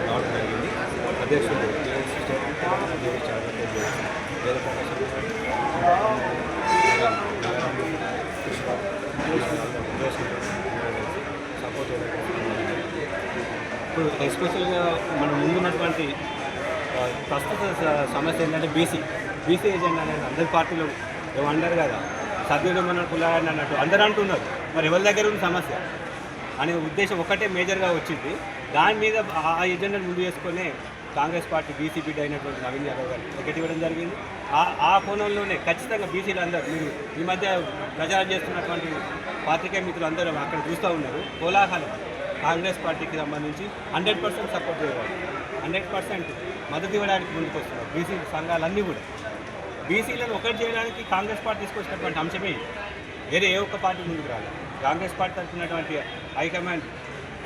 రావడం జరిగింది అధ్యక్షుడు సపోర్ట్ ఇప్పుడు ఎస్పెషల్గా మనం ముందున్నటువంటి ప్రస్తుత సమస్య ఏంటంటే బీసీ బీసీ ఏజెండా అనేది అందరి పార్టీలో ఏమో కదా? సభ్యుడు మన కులాలని అన్నట్టు అందరూ అంటున్నారు. మరి ఎవరి దగ్గర ఉన్న సమస్య? అనే ఉద్దేశం ఒకటే మేజర్గా వచ్చింది. దాని మీద ఆ ఎజెండాను ముందు చేసుకునే కాంగ్రెస్ పార్టీ బీసీ బిడ్డ అయినటువంటి నవీన్ యాదవ్ గారు టికెట్ ఇవ్వడం జరిగింది. ఆ ఆ కోణంలోనే ఖచ్చితంగా బీసీలు అందరూ మీరు ఈ మధ్య ప్రచారం చేస్తున్నటువంటి పాత్రికేయ మిత్రులు అందరూ అక్కడ చూస్తూ ఉన్నారు. కోలాహలం కాంగ్రెస్ పార్టీకి సంబంధించి హండ్రెడ్ పర్సెంట్ సపోర్ట్ చేయవాలి హండ్రెడ్ పర్సెంట్ మద్దతు ఇవ్వడానికి ముందుకు వస్తున్నారు బీసీ సంఘాలన్నీ కూడా. బీసీలను ఒకటి చేయడానికి కాంగ్రెస్ పార్టీ తీసుకొచ్చినటువంటి అంశమే వేరే ఏ ఒక్క పార్టీ ముందుకు రాలేదు. కాంగ్రెస్ పార్టీ తరఫునటువంటి హైకమాండ్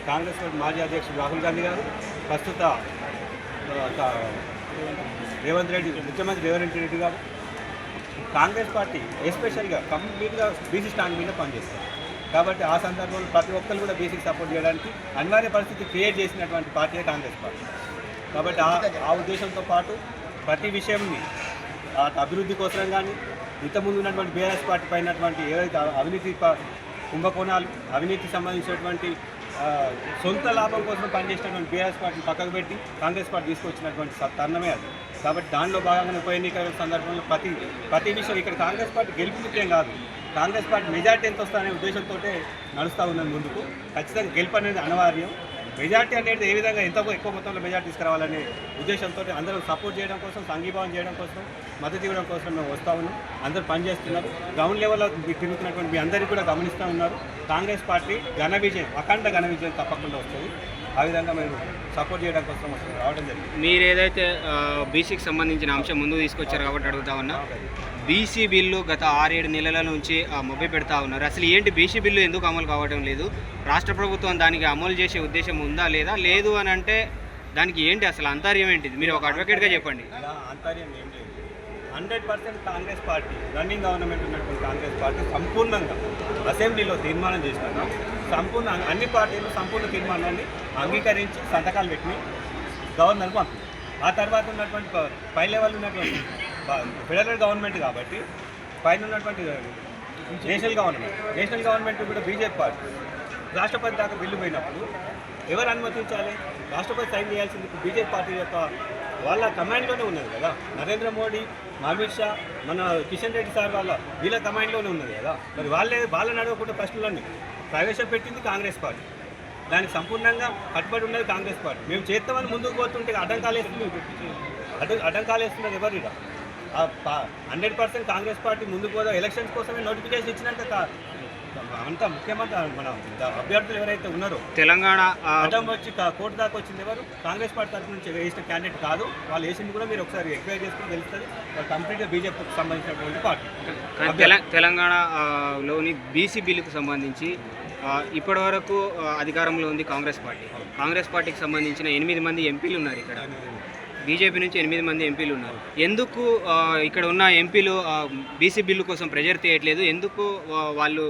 కాంగ్రెస్ పార్టీ మాజీ అధ్యక్షుడు రాహుల్ గాంధీ గారు ప్రస్తుత రేవంత్ రెడ్డి ముఖ్యమంత్రి రేవంత్ రెడ్డి గారు కాంగ్రెస్ పార్టీ ఎస్పెషల్గా కంప్లీట్గా బీసీ స్టాండ్ మీద పనిచేస్తారు. కాబట్టి ఆ సందర్భంలో ప్రతి ఒక్కరు కూడా బీసీకి సపోర్ట్ చేయడానికి అనివార్య పరిస్థితి క్రియేట్ చేసినటువంటి పార్టీ కాంగ్రెస్ పార్టీ. కాబట్టి ఆ ఉద్దేశంతో పాటు ప్రతి విషయంని అభివృద్ధి కోసం కానీ ఇంతకుముందు ఉన్నటువంటి బీఆర్ఎస్ పార్టీ పైనటువంటి ఏదైతే అవినీతి కుంభకోణాలు అవినీతికి సంబంధించినటువంటి సొంత లాభం కోసం పనిచేసినటువంటి బీఆర్ఎస్ పార్టీని పక్కకు పెట్టి కాంగ్రెస్ పార్టీ తీసుకొచ్చినటువంటి తరుణమే అది. కాబట్టి దానిలో భాగంగా ఉప ఎన్నికల సందర్భంలో ప్రతి ప్రతి విషయం ఇక్కడ కాంగ్రెస్ పార్టీ గెలుపు ముఖ్యం కాదు. కాంగ్రెస్ పార్టీ మెజార్టీ ఎంత వస్తారనే ఉద్దేశంతో నడుస్తూ ఉన్నది ముందుకు. ఖచ్చితంగా గెలుపు అనేది అనివార్యం. మెజార్టీ అనేది ఏ విధంగా ఎంత ఎక్కువ మొత్తంలో మెజార్టీ తీసుకురావాలనే ఉద్దేశంతో అందరూ సపోర్ట్ చేయడం కోసం సంఘీభావం చేయడం కోసం మద్దతు ఇవ్వడం కోసం మేము వస్తూ ఉన్నాం. అందరూ పనిచేస్తున్నారు. గ్రౌండ్ లెవెల్లో తిరుగుతున్నటువంటి మీ అందరికీ కూడా గమనిస్తూ ఉన్నారు. కాంగ్రెస్ పార్టీ ఘన విజయం అఖండ ఘన విజయం తప్పకుండా వస్తుంది. ఆ విధంగా మేము సపోర్ట్ చేయడం కోసం వస్తుంది రావడం జరిగింది. మీరు ఏదైతే బీసీకి సంబంధించిన అంశం ముందు తీసుకొచ్చారు కాబట్టి అడుగుతా ఉన్నా. బీసీ బిల్లు గత ఆరేడు నెలల నుంచి మొబ్బి పెడతా ఉన్నారు. అసలు ఏంటి బీసీ బిల్లు ఎందుకు అమలు కావడం లేదు? రాష్ట్ర ప్రభుత్వం దానికి అమలు చేసే ఉద్దేశం ఉందా లేదా? లేదు అని అంటే దానికి ఏంటి అసలు అంతర్యం ఏంటిది? మీరు ఒక అడ్వకేట్గా చెప్పండి. ఇలా ఆంతర్యం ఏం లేదు. Hundred percent Congress party running government ఉన్నటువంటి కాంగ్రెస్ పార్టీ సంపూర్ణంగా అసెంబ్లీలో తీర్మానం చేసినాక సంపూర్ణ అన్ని పార్టీలు సంపూర్ణ తీర్మానాన్ని అంగీకరించి సంతకాలు పెట్టి గవర్నర్కు పంపింది ఆ తర్వాత ఉన్నటువంటి పై లెవెల్ ఉన్నటువంటి ఫెడరల్ గవర్నమెంట్ కాబట్టి పైన ఉన్నటువంటి నేషనల్ గవర్నమెంట్ నేషనల్ గవర్నమెంట్ కూడా బీజేపీ పార్టీ. రాష్ట్రపతి దాకా బిల్లు పోయినప్పుడు ఎవరు అనుమతించాలి? రాష్ట్రపతి సైన్ చేయాల్సింది బీజేపీ పార్టీ యొక్క వాళ్ళ కమాండ్లోనే ఉన్నది కదా. నరేంద్ర మోడీ అమిత్ షా మన కిషన్ రెడ్డి సార్ వాళ్ళ వీళ్ళ కమాండ్లోనే ఉన్నది కదా. మరి వాళ్ళే వాళ్ళని అడగకుండా ప్రశ్నలన్నీ. ప్రవేశపెట్టింది కాంగ్రెస్ పార్టీ. దానికి సంపూర్ణంగా కట్టుబడి ఉన్నది కాంగ్రెస్ పార్టీ. మేము చేస్తామని ముందుకు పోతుంటే అడ్డంకాలు వేస్తుంది అడ్డ అడ్డంకాలు వేస్తున్నది ఎవరు ఇక హండ్రెడ్ పర్సెంట్ కాంగ్రెస్ పార్టీ ముందుకు పోదా? ఎలక్షన్స్ కోసమే నోటిఫికేషన్ ఇచ్చినాక అంతా ముఖ్యమంత్రి మన అభ్యర్థులు ఎవరైతే ఉన్నారో తెలంగాణ అడ్డం వచ్చి కోర్టు దాకా వచ్చింది ఎవరు? కాంగ్రెస్ పార్టీ తరఫు నుంచి వేసిన క్యాండిడేట్ కాదు. వాళ్ళు వేసింది కూడా మీరు ఒకసారి ఎంక్వైరీ చేసుకుని తెలుస్తుంది. వాళ్ళు కంప్లీట్గా బీజేపీకి సంబంధించినటువంటి పార్టీ. కానీ తెల- తెలంగాణ ఆ, లోని బీసీ బిల్లుకు సంబంధించి ఆ, ఇప్పటివరకు ఆ, అధికారంలో ఉంది కాంగ్రెస్ పార్టీ. కాంగ్రెస్ పార్టీకి సంబంధించిన ఎనిమిది మంది ఎంపీలు ఉన్నారు ఇక్కడ. బీజేపీ నుంచి ఎనిమిది మంది ఎంపీలు ఉన్నారు. ఎందుకు ఇక్కడ ఉన్న ఎంపీలు బీసీ బిల్లు కోసం ప్రెజర్ చేయట్లేదు ఎందుకు వాళ్ళు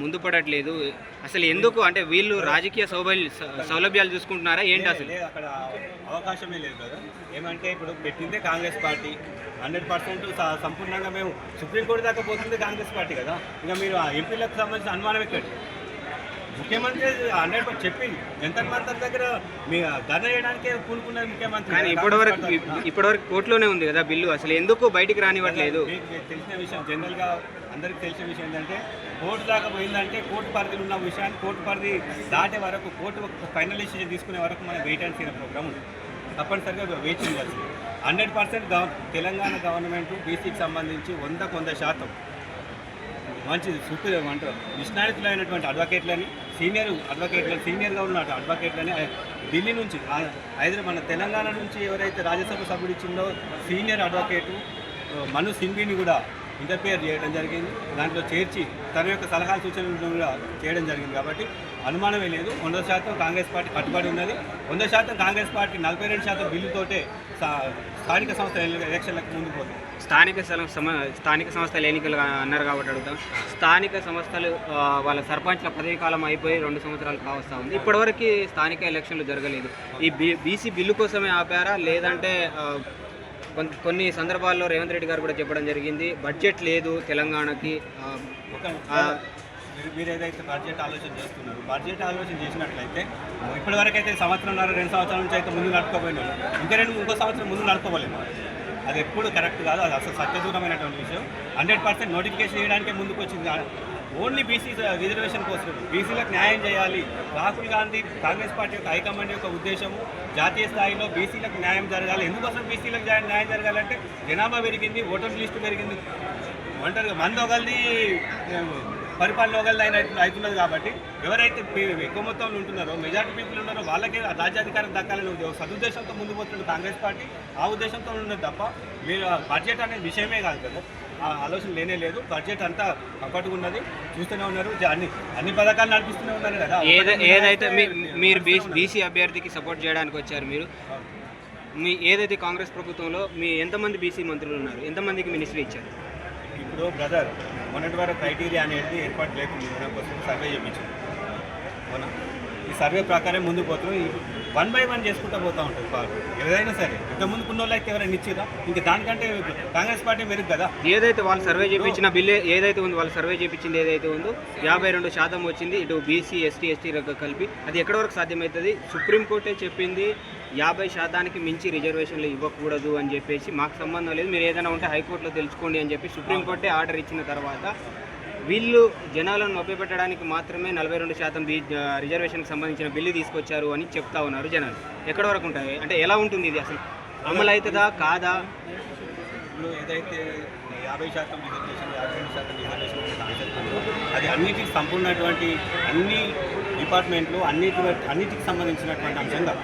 ముందు పడట్లేదు? అసలు ఎందుకు? అంటే వీళ్ళు రాజకీయ సౌబల్య సౌలభ్యాలు చూసుకుంటున్నారా? ఏంటి అసలు? అక్కడ అవకాశమే లేదు కదా. ఏమంటే ఇప్పుడు పెట్టిందే కాంగ్రెస్ పార్టీ. హండ్రెడ్ పర్సెంట్ సంపూర్ణంగా మేము సుప్రీంకోర్టు దాకా పోతుంది కాంగ్రెస్ పార్టీ కదా. ఇంకా మీరు ఆ ఎంపీలకు సంబంధించిన అనుమానం ఎక్కడి? ముఖ్యమంత్రి హండ్రెడ్ పర్సెంట్ చెప్పి ఎంత మంది దగ్గర మీ ధర్నా చేయడానికే కూనుకున్నది ముఖ్యమంత్రి. కానీ ఇప్పటివరకు. ఇప్పటివరకు కోర్టులోనే ఉంది కదా బిల్లు. అసలు ఎందుకు బయటికి రానివ్వట్లేదు? తెలిసిన విషయం జనరల్గా అందరికీ తెలిసిన విషయం ఏంటంటే కోర్టు దాకా పోయిందంటే కోర్టు పరిధిలో ఉన్న విషయాన్ని కోర్టు పరిధి దాటే వరకు కోర్టు ఫైనల్ డిసిజన్ తీసుకునే వరకు మనం వెయిట్ అండ్ సీన ప్రోగ్రామ్ ఉంది. తప్పనిసరిగా వెయిట్ చేయాల్సి హండ్రెడ్ పర్సెంట్ తెలంగాణ గవర్నమెంట్ బీసీకి సంబంధించి వందకు వంద శాతం మంచి సుప్రీ అంటే నిష్ణాతులైనటువంటి అడ్వకేట్లని సీనియర్ అడ్వకేట్లు సీనియర్గా ఉన్న అడ్వకేట్లని ఢిల్లీ నుంచి హైదరాబాద్ మన తెలంగాణ నుంచి ఎవరైతే రాజ్యసభ సభ్యుడు ఇచ్చిందో సీనియర్ అడ్వకేటు మను సింఘ్విని కూడా ఇంటర్ఫియర్ చేయడం జరిగింది. దాంట్లో చేర్చి తన యొక్క సలహా సూచనలు కూడా చేయడం జరిగింది. కాబట్టి అనుమానమే లేదు. వంద శాతం కాంగ్రెస్ పార్టీ కట్టుబడి ఉన్నది. వంద శాతం కాంగ్రెస్ పార్టీ నలభై రెండు శాతం బిల్లుతోటే స్థానిక సంస్థల ఎలక్షన్లకు ముందుకు పోతుంది స్థానిక స్థానిక సంస్థల ఎన్నికలు అన్నారు కాబట్టి అడుగుతాం. స్థానిక సంస్థలు వాళ్ళ సర్పంచ్ల పదవీ కాలం అయిపోయి రెండు సంవత్సరాలు కావస్తా ఉంది. ఇప్పటివరకు స్థానిక ఎలక్షన్లు జరగలేదు. ఈ బీ బీసీ బిల్లు కోసమే ఆపారా? లేదంటే కొన్ని సందర్భాల్లో రేవంత్ రెడ్డి గారు కూడా చెప్పడం జరిగింది. బడ్జెట్ లేదు తెలంగాణకి. మీరు- ఏదైతే బడ్జెట్ ఆలోచన చేస్తున్నారు బడ్జెట్ ఆలోచన చేసినట్లయితే ఇప్పటివరకు అయితే సంవత్సరంన్నర రెండు సంవత్సరాల నుంచి అయితే ముందు నడుపుకోపోయినారు ఇంకా రెండు ఇంకో సంవత్సరం ముందు నడుపుకోలేము అది ఎప్పుడు కరెక్ట్ కాదు అది అసలు సత్యదూరమైనటువంటి విషయం. హండ్రెడ్ పర్సెంట్ నోటిఫికేషన్ చేయడానికే ముందుకు వచ్చింది ఓన్లీ బీసీ రిజర్వేషన్ కోసం బీసీలకు న్యాయం చేయాలి. రాహుల్ గాంధీ కాంగ్రెస్ పార్టీ యొక్క హైకమాండ్ యొక్క ఉద్దేశము జాతీయ స్థాయిలో బీసీలకు న్యాయం జరగాలి. ఎందుకోసం బీసీలకు న్యాయం జరగాలంటే జనాభా పెరిగింది ఓటర్ లిస్టు పెరిగింది. ఒంటరిగా మంది ఒకరిది పరిపాలన ఒకరిది అయిన అవుతున్నది కాబట్టి ఎవరైతే ఎక్కువ మొత్తంలో ఉంటున్నారో మెజార్టీ పీపుల్ ఉన్నారో వాళ్ళకే రాజ్యాధికారం దక్కాలని సదుద్దేశంతో ముందు పోతుంది కాంగ్రెస్ పార్టీ ఆ ఉద్దేశంతో ఉన్నది తప్ప మీరు ఆ బడ్జెట్ అనే విషయమే కాదు కదా. ఆ ఆలోచన లేనే లేదు. బడ్జెట్ అంతా కంఫర్ట్గా ఉన్నది. చూస్తూనే ఉన్నారు. అన్ని అన్ని పథకాలు నడిపిస్తూనే ఉన్నారు కదా. ఏద ఏదైతే మీరు బీసీ అభ్యర్థికి సపోర్ట్ చేయడానికి వచ్చారు మీరు. మీ ఏదైతే కాంగ్రెస్ ప్రభుత్వంలో మీ ఎంతమంది బీసీ మంత్రులు ఉన్నారు? ఎంతమందికి మినిస్ట్రీ ఇచ్చారు? ఇప్పుడు బ్రదర్ మొన్నటి వరకు క్రైటీరియా అనేది ఏర్పాటు లేకుండా కోసం సర్వే చేయించాం అవునా? ఈ సర్వే ప్రకారం ముందు పోతున్నాం. ఈ వన్ బై వన్ చేసుకుంటూ పోతూ ఉంటుంది పార్టీ ఏదైనా సరే ఇంత ముందుకు ఉన్న వాళ్ళకి ఎవరైనా ఇచ్చిరా ఇంకా దానికంటే కాంగ్రెస్ పార్టీ మెరుగు కదా? ఏదైతే వాళ్ళు సర్వే చేయించిన బిల్లు ఏదైతే ఉందో వాళ్ళు సర్వే చేయించింది ఏదైతే ఉందో యాభై రెండు శాతం వచ్చింది. ఇటు బీసీ ఎస్టీ ఎస్టీ కలిపి. అది ఎక్కడి వరకు సాధ్యమవుతుంది? సుప్రీంకోర్టే చెప్పింది యాభై శాతానికి మించి రిజర్వేషన్లు ఇవ్వకూడదు అని చెప్పేసి మాకు సంబంధం లేదు. మీరు ఏదైనా ఉంటే హైకోర్టులో తెలుసుకోండి అని చెప్పి సుప్రీంకోర్టే ఆర్డర్ ఇచ్చిన తర్వాత వీళ్ళు జనాలను నొప్పిపెట్టడానికి మాత్రమే నలభై రెండు శాతం బీ రిజర్వేషన్కి సంబంధించిన బిల్లు తీసుకొచ్చారు అని చెప్తా ఉన్నారు జనాలు. ఎక్కడ వరకు ఉంటాయి? అంటే ఎలా ఉంటుంది ఇది అసలు? అమలు అవుతుందా? కాదా? ఇప్పుడు ఏదైతే యాభై శాతం రిజర్వేషన్ యాభై రెండు శాతం రిజర్వేషన్ అది అన్నిటికి సంపూర్ణటువంటి అన్ని డిపార్ట్మెంట్లు అన్నిటి అన్నిటికి సంబంధించినటువంటి అంశం కాదు.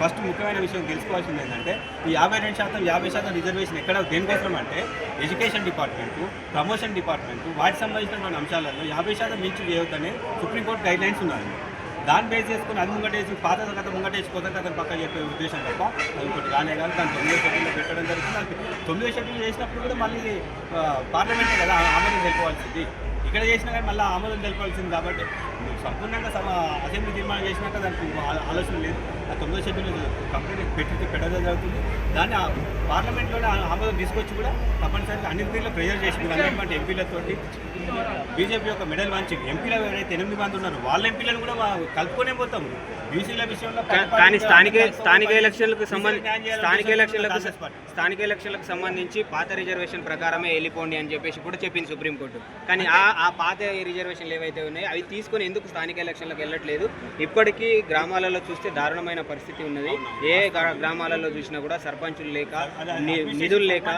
ఫస్ట్ ముఖ్యమైన విషయం తెలుసుకోవాల్సింది ఏంటంటే ఈ యాభై రెండు శాతం యాభై శాతం రిజర్వేషన్ ఎక్కడ దేనికోసం అంటే ఎడ్యుకేషన్ డిపార్ట్మెంటు ప్రమోషన్ డిపార్ట్మెంటు వాటికి సంబంధించినటువంటి అంశాలలో యాభై శాతం మించి చేయొద్దని సుప్రీంకోర్టు గైడ్ లైన్స్ ఉన్నాయి. దాన్ని బేస్ చేసుకుని అది ముంగటేసి పాత కథ ముంగటేసి కొత్త కథ పక్క చెప్పే ఉద్దేశం తప్ప అది ఒకటి కానే కాదు. దాన్ని తొమ్మిదో షెడ్యూల్లో పెట్టడం జరుగుతుంది. తొమ్మిదో షెడ్యూల్ చేసినప్పుడు కూడా మళ్ళీ పార్లమెంటే కదా ఆమోదం తెలుపవలసింది. ఇక్కడ చేసినా కానీ మళ్ళీ ఆమోదం తెలపాల్సింది కాబట్టి సంపూర్ణంగా సమ అసెంబ్లీ తీర్మానం చేసినాక దానికి ఆలోచన లేదు. ఆ తొమ్మిదో షెడ్యూల్ కంప్లీట్ పెట్టి పెట్టడం జరుగుతుంది. దాన్ని పార్లమెంట్లోనే ఆమోదం తీసుకొచ్చి కూడా తప్పనిసరిగా అన్ని తీరులో ప్రెజర్ చేసింది అనేటువంటి ఎంపీలతోటి బీజేపీ యొక్క మెడల్ మంచి ఎంపీలు ఎవరైతే ఎనిమిది మంది ఉన్నారో వాళ్ళ ఎంపీలను కూడా కలుపుకొనే పోతాము బీసీల విషయంలో కానీ స్థానిక స్థానిక ఎలక్షన్లకు సంబంధించి స్థానిక ఎలక్షన్లకు. స్థానిక ఎలక్షన్లకు సంబంధించి పాత రిజర్వేషన్ ప్రకారమే వెళ్ళిపోండి అని చెప్పేసి కూడా చెప్పింది సుప్రీంకోర్టు. కానీ ఆ ఆ పాత రిజర్వేషన్లు ఏవైతే ఉన్నాయో అవి తీసుకొని ఎందుకు స్థానిక ఎలక్షన్లకు వెళ్ళట్లేదు? ఇప్పటికీ గ్రామాలలో చూస్తే దారుణమైన పరిస్థితి ఉన్నది. ఏ గ్రా- గ్రామాలలో చూసినా కూడా సర్పంచులు లేక నిధులు లేక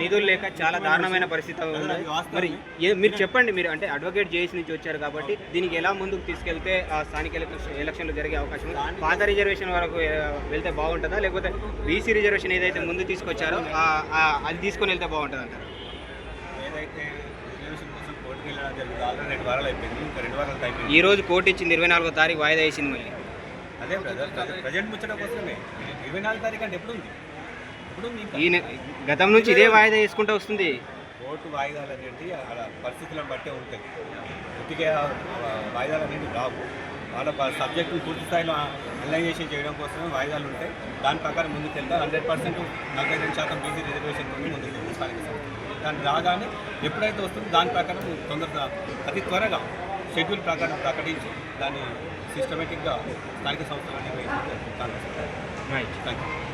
నిధులు లేక చాలా దారుణమైన పరిస్థితి ఉన్నది మరి మీరు చెప్పండి మీరు అంటే అడ్వకేట్ చేసి నుంచి వచ్చారు కాబట్టి దీనికి ఎలా ముందుకు తీసుకెళ్తే ఆ స్థానిక ఎలక్షన్ ఎలక్షన్లు జరిగే అవకాశం ఉంది? పాత రిజర్వేషన్ వరకు వెళ్తే బాగుంటుందా? లేకపోతే బీసీ రిజర్వేషన్ ఏదైతే ముందు తీసుకొచ్చారో అది తీసుకొని వెళ్తే బాగుంటుంది అంటారు ఏదైతే ఈ రోజు కోర్టు ఇచ్చింది ఇరవై నాలుగో తారీఖు వాయిదా వేసింది మళ్ళీ. అదే ప్రజెంట్ ముచ్చట కోసమే. ఇరవై నాలుగు తారీఖు అంటే ఎప్పుడు ఉంది? ఈ గతం నుంచి ఇదే వాయిదా వేసుకుంటూ వస్తుంది. కోర్టు వాయిదాలు అనేవి అలా పరిస్థితులను బట్టే ఉంటాయి. కొద్దిగా వాయిదాలు అనేవి రావు. వాళ్ళ సబ్జెక్టును పూర్తి స్థాయిలో అనలైజేషన్ చేయడం కోసమే వాయిదాలు ఉంటాయి. దాని ప్రకారం ముందుకు వెళ్తారు. హండ్రెడ్ పర్సెంట్ నలభై రెండు శాతం బీసీ రిజర్వేషన్ ముందు ముందుకు సంస్థలు. దాన్ని రాగానే ఎప్పుడైతే వస్తుందో దాని ప్రకారం తొందరగా అతి త్వరగా షెడ్యూల్ ప్రకారం ప్రకటించి దాన్ని సిస్టమేటిక్గా స్థానిక సంస్థలు అనేవి థ్యాంక్ యూ